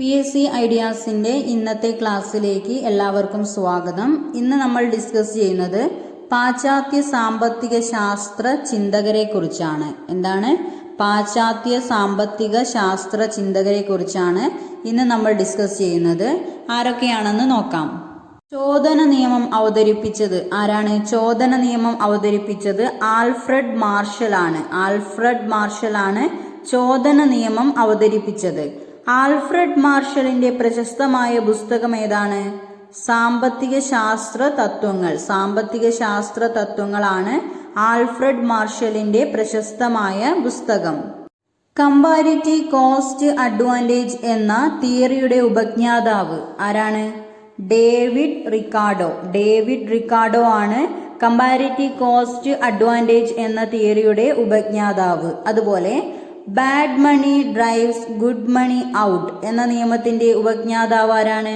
P S C ഐഡിയാസിന്റെ ഇന്നത്തെ ക്ലാസ്സിലേക്ക് എല്ലാവർക്കും സ്വാഗതം. ഇന്ന് നമ്മൾ ഡിസ്കസ് ചെയ്യുന്നത് പാശ്ചാത്യ സാമ്പത്തിക ശാസ്ത്ര ചിന്തകരെ കുറിച്ചാണ്. എന്താണ്? പാശ്ചാത്യ സാമ്പത്തിക ശാസ്ത്ര ചിന്തകരെ കുറിച്ചാണ് ഇന്ന് നമ്മൾ ഡിസ്കസ് ചെയ്യുന്നത്. ആരൊക്കെയാണെന്ന് നോക്കാം. ചോദന നിയമം അവതരിപ്പിച്ചത് ആരാണ്? ചോദന നിയമം അവതരിപ്പിച്ചത് ആൽഫ്രഡ് മാർഷൽ ആണ്. ആൽഫ്രഡ് മാർഷൽ ആണ് ചോദന നിയമം അവതരിപ്പിച്ചത്. ആൽഫ്രഡ് മാർഷലിന്റെ പ്രശസ്തമായ പുസ്തകം ഏതാണ്? സാമ്പത്തിക ശാസ്ത്ര തത്വങ്ങൾ. സാമ്പത്തിക ശാസ്ത്ര തത്വങ്ങളാണ് ആൽഫ്രഡ് മാർഷലിന്റെ പ്രശസ്തമായ പുസ്തകം. കമ്പാരിറ്റി കോസ്റ്റ് അഡ്വാന്റേജ് എന്ന തിയറിയുടെ ഉപജ്ഞാതാവ് ആരാണ്? David Ricardo. ഡേവിഡ് റിക്കാർഡോ ആണ് കമ്പാരിറ്റി കോസ്റ്റ് അഡ്വാന്റേജ് എന്ന തിയറിയുടെ ഉപജ്ഞാതാവ്. അതുപോലെ bad money drives good money out എന്ന നിയമത്തിന്റെ ഉപജ്ഞാതാവ് ആരാണ്?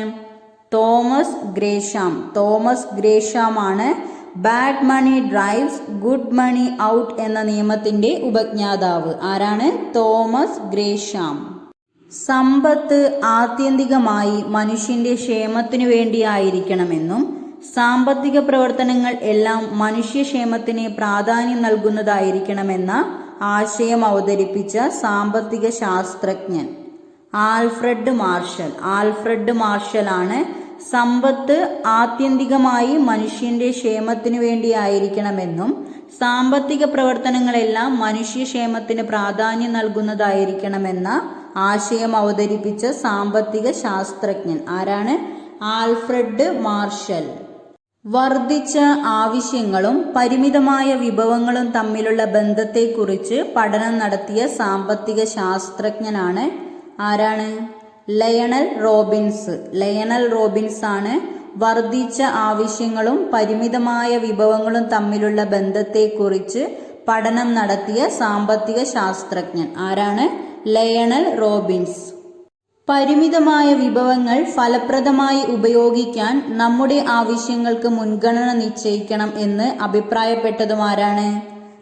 തോമസ് ഗ്രേഷാം തോമസ് ഗ്രേഷാം ആണ് bad money drives good money out എന്ന നിയമത്തിന്റെ ഉപജ്ഞാതാവ്. ആരാണ്? തോമസ് ഗ്രേഷാം സമ്പത്ത് ആത്യന്തികമായി മനുഷ്യന്റെ ക്ഷേമത്തിനു വേണ്ടിയായിരിക്കണമെന്നും സാമ്പത്തിക പ്രവർത്തനങ്ങൾ എല്ലാം മനുഷ്യക്ഷേമത്തിന് പ്രാധാന്യം നൽകുന്നതായിരിക്കണമെന്ന ആശയം അവതരിപ്പിച്ച സാമ്പത്തിക ശാസ്ത്രജ്ഞൻ ആൽഫ്രഡ് മാർഷൽ. ആൽഫ്രഡ് മാർഷൽ ആണ് സമ്പത്ത് ആത്യന്തികമായി മനുഷ്യന്റെ ക്ഷേമത്തിനു വേണ്ടിയായിരിക്കണമെന്നും സാമ്പത്തിക പ്രവർത്തനങ്ങളെല്ലാം മനുഷ്യക്ഷേമത്തിന് പ്രാധാന്യം നൽകുന്നതായിരിക്കണമെന്ന ആശയം അവതരിപ്പിച്ച സാമ്പത്തിക ശാസ്ത്രജ്ഞൻ ആരാണ്? Alfred Marshall. വർദ്ധിച്ച ആവശ്യങ്ങളും പരിമിതമായ വിഭവങ്ങളും തമ്മിലുള്ള ബന്ധത്തെക്കുറിച്ച് പഠനം നടത്തിയ സാമ്പത്തിക ശാസ്ത്രജ്ഞനാണ് ആരാണ്? Lionel Robbins. ലയണൽ റോബിൻസ് ആണ് വർദ്ധിച്ച ആവശ്യങ്ങളും പരിമിതമായ വിഭവങ്ങളും തമ്മിലുള്ള ബന്ധത്തെക്കുറിച്ച് പഠനം നടത്തിയ സാമ്പത്തിക ശാസ്ത്രജ്ഞൻ. ആരാണ്? Lionel Robbins. പരിമിതമായ വിഭവങ്ങൾ ഫലപ്രദമായി ഉപയോഗിക്കാൻ നമ്മുടെ ആവശ്യങ്ങൾക്ക് മുൻഗണന നിശ്ചയിക്കണം എന്ന് അഭിപ്രായപ്പെട്ടതും ആരാണ്?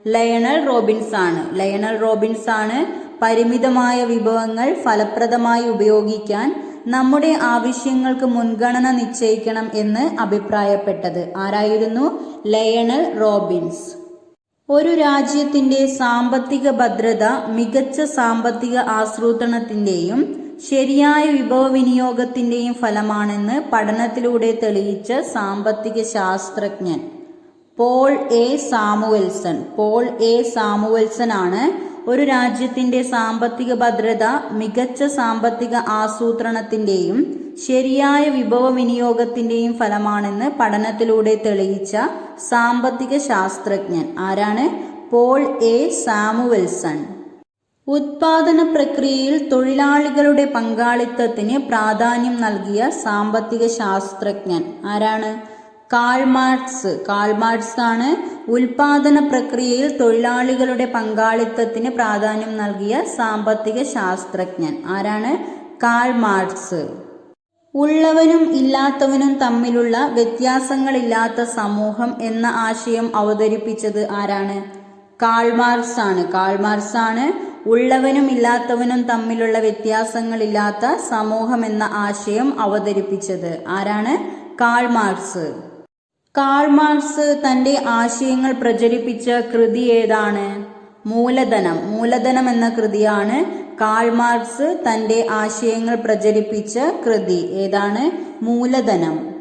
ലയണൽ റോബിൻസ് ആണ് ലയണൽ റോബിൻസ് ആണ് പരിമിതമായ വിഭവങ്ങൾ ഫലപ്രദമായി ഉപയോഗിക്കാൻ നമ്മുടെ ആവശ്യങ്ങൾക്ക് മുൻഗണന നിശ്ചയിക്കണം എന്ന് അഭിപ്രായപ്പെട്ടത്. ആരായിരുന്നു? Lionel Robbins. ഒരു രാജ്യത്തിന്റെ സാമ്പത്തിക ഭദ്രത മികച്ച സാമ്പത്തിക ആസൂത്രണത്തിന്റെയും ശരിയായ വിഭവ വിനിയോഗത്തിന്റെയും ഫലമാണെന്ന് പഠനത്തിലൂടെ തെളിയിച്ച സാമ്പത്തിക ശാസ്ത്രജ്ഞൻ Paul A Samuelson. Paul A Samuelson ആണ് ഒരു രാജ്യത്തിന്റെ സാമ്പത്തിക ഭദ്രത മികച്ച സാമ്പത്തിക ആസൂത്രണത്തിന്റെയും ശരിയായ വിഭവ വിനിയോഗത്തിന്റെയും ഫലമാണെന്ന് പഠനത്തിലൂടെ തെളിയിച്ച സാമ്പത്തിക ശാസ്ത്രജ്ഞൻ. ആരാണ്? Paul A Samuelson. ഉത്പാദന പ്രക്രിയയിൽ തൊഴിലാളികളുടെ പങ്കാളിത്തത്തിന് പ്രാധാന്യം നൽകിയ സാമ്പത്തിക ശാസ്ത്രജ്ഞൻ ആരാണ്? കാൾമാർട്സ് കാൾമാർട്സ് ആണ് ഉൽപാദന പ്രക്രിയയിൽ തൊഴിലാളികളുടെ പങ്കാളിത്തത്തിന് പ്രാധാന്യം നൽകിയ സാമ്പത്തിക ശാസ്ത്രജ്ഞൻ ആരാണ്? കാൾമാർട്സ് ഉള്ളവനും ഇല്ലാത്തവനും തമ്മിലുള്ള വ്യത്യാസങ്ങളില്ലാത്ത സമൂഹം എന്ന ആശയം അവതരിപ്പിച്ചത് ആരാണ്? കാൾമാർസ് ആണ്. കാൾമാർസ് ആണ് ഉള്ളവനും ഇല്ലാത്തവനും തമ്മിലുള്ള വ്യത്യാസങ്ങളില്ലാത്ത സമൂഹം എന്ന ആശയം അവതരിപ്പിച്ചത് ആരാണ്? Karl Marx. കാൾ മാർക്സ് തന്റെ ആശയങ്ങൾ പ്രചരിപ്പിച്ച കൃതി ഏതാണ്? മൂലധനം. മൂലധനം എന്ന കൃതിയാണ് കാൾ മാർക്സ് തന്റെ ആശയങ്ങൾ പ്രചരിപ്പിച്ച കൃതി. ഏതാണ്? മൂലധനം.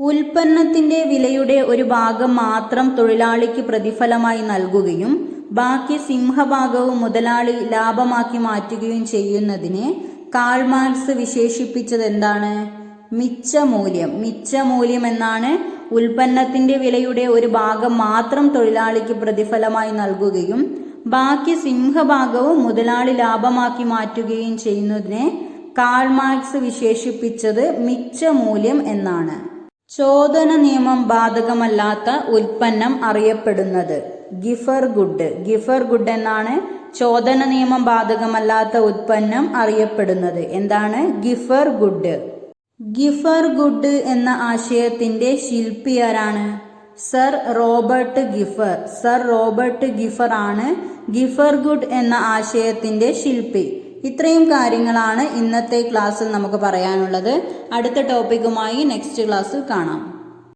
ഉൽപ്പന്നത്തിന്റെ വിലയുടെ ഒരു ഭാഗം മാത്രം തൊഴിലാളിക്ക് പ്രതിഫലമായി നൽകുകയും ബാക്കി സിംഹഭാഗവും മുതലാളി ലാഭമാക്കി മാറ്റുകയും ചെയ്യുന്നതിനെ കാൾമാർക്സ് വിശേഷിപ്പിച്ചത് എന്താണ് മിച്ചമൂല്യം. മിച്ചമൂല്യം എന്നാണ് ഉൽപ്പന്നത്തിന്റെ വിലയുടെ ഒരു ഭാഗം മാത്രം തൊഴിലാളിക്ക് പ്രതിഫലമായി നൽകുകയും ബാക്കി സിംഹഭാഗവും മുതലാളി ലാഭമാക്കി മാറ്റുകയും ചെയ്യുന്നതിനെ കാൾമാർക്സ് വിശേഷിപ്പിച്ചത് മിച്ച മൂല്യം എന്നാണ്. ചോദന നിയമം ബാധകമല്ലാത്ത ഉൽപ്പന്നം അറിയപ്പെടുന്നത്. ഗിഫർ ഗുഡ്. ഗിഫർ ഗുഡ് എന്നാണ് ചോദന നിയമം ബാധകമല്ലാത്ത ഉത്പന്നം അറിയപ്പെടുന്നത്. എന്താണ്? ഗിഫർ ഗുഡ്. ഗിഫർ ഗുഡ് എന്ന ആശയത്തിന്റെ ശില്പി ആരാണ്? Sir Robert ഗിഫർ. സർ റോബർട്ട് ഗിഫർ ആണ് ഗിഫർ ഗുഡ് എന്ന ആശയത്തിന്റെ ശില്പി. ഇത്രയും കാര്യങ്ങളാണ് ഇന്നത്തെ ക്ലാസ്സിൽ നമുക്ക് പറയാനുള്ളത്. അടുത്ത ടോപ്പിക്കുമായി നെക്സ്റ്റ് ക്ലാസ്സിൽ കാണാം.